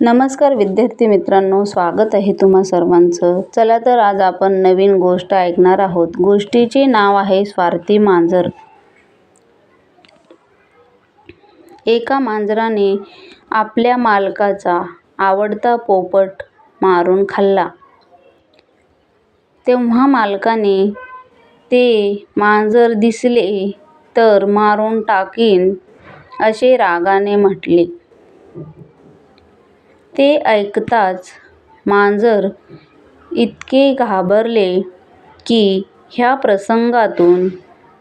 नमस्कार विद्यार्थी मित्रांनो स्वागत आहे तुम्हा सर्वांचं. चला तर आज आपण नवीन गोष्ट ऐकणार आहोत. गोष्टीचे नाव आहे स्वार्थी मांजर. एका मांजराने आपल्या मालकाचा आवडता पोपट मारून खाल्ला. तेव्हा मालकाने ते मांजर दिसले तर मारून टाकीन असे रागाने म्हटले. ते ऐकताच मांजर इतके घाबरले की ह्या प्रसंगातून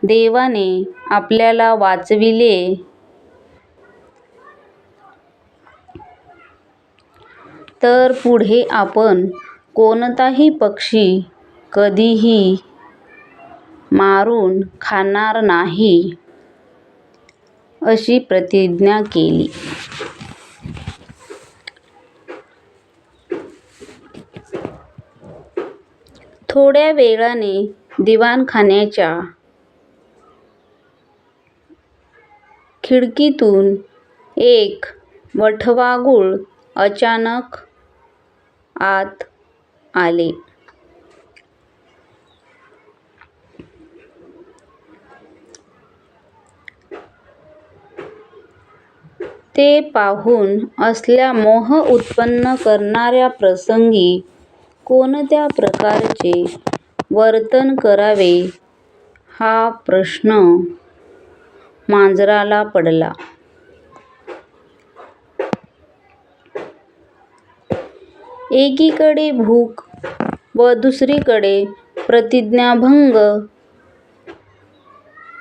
देवाने आपल्याला वाचविले. तर पुढे आपण कोणताही पक्षी कधीही मारून खाणार नाही अशी प्रतिज्ञा केली. थोड्या वेळाने दिवाणखान्याच्या खिडकीतून एक वटवाघूळ अचानक आत आले. ते पाहून असल्या मोह उत्पन्न करणाऱ्या प्रसंगी कोणत्या प्रकारचे वर्तन करावे? हा प्रश्न मांजराला पडला. एकीकडे भूक व दुसरीकडे प्रतिज्ञाभंग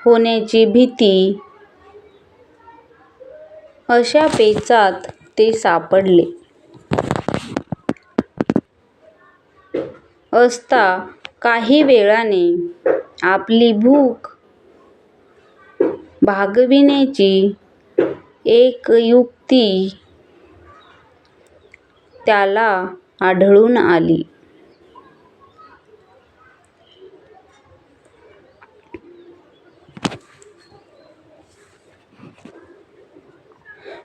होण्याची भीती. अशा पेचात ते सापडले. असता काही वेळाने आपली भूक भागविण्याची एक युक्ती त्याला आढळून आली.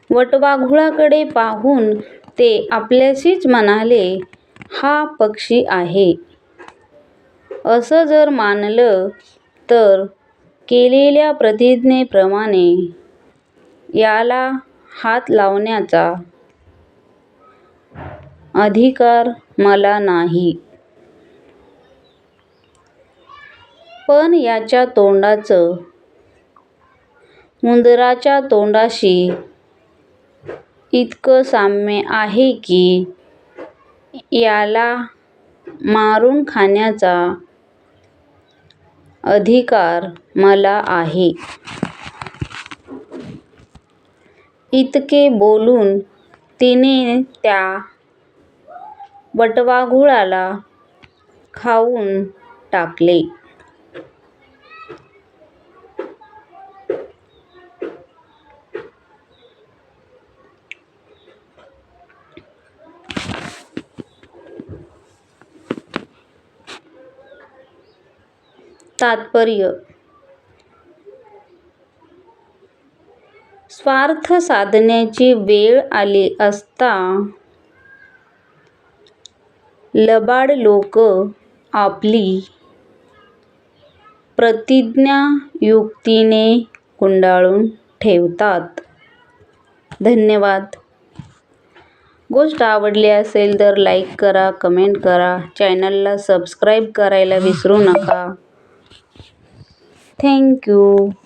वटवाघुळाकडे पाहून ते आपल्याशीच म्हणाले हा पक्षी आहे. असं जर मानलं तर केलेल्या प्रतिज्ञेप्रमाणे याला हात लावण्याचा अधिकार मला नाही. पण याच्या तोंडाचं उंदराच्या तोंडाशी इतकं साम्य आहे की याला मारून खाण्याचा अधिकार मला आहे. इतके बोलून तिने त्या बटवाघुळाला खाऊन टाकले. तात्पर्य. स्वार्थ साधण्याची वेळ आली असता लबाड लोक आपली प्रतिज्ञा युक्तीने गुंडाळून ठेवतात. धन्यवाद. गोष्ट आवडली असेल तर लाईक करा कमेंट करा. चॅनलला सबस्क्राईब करायला विसरू नका. thank you.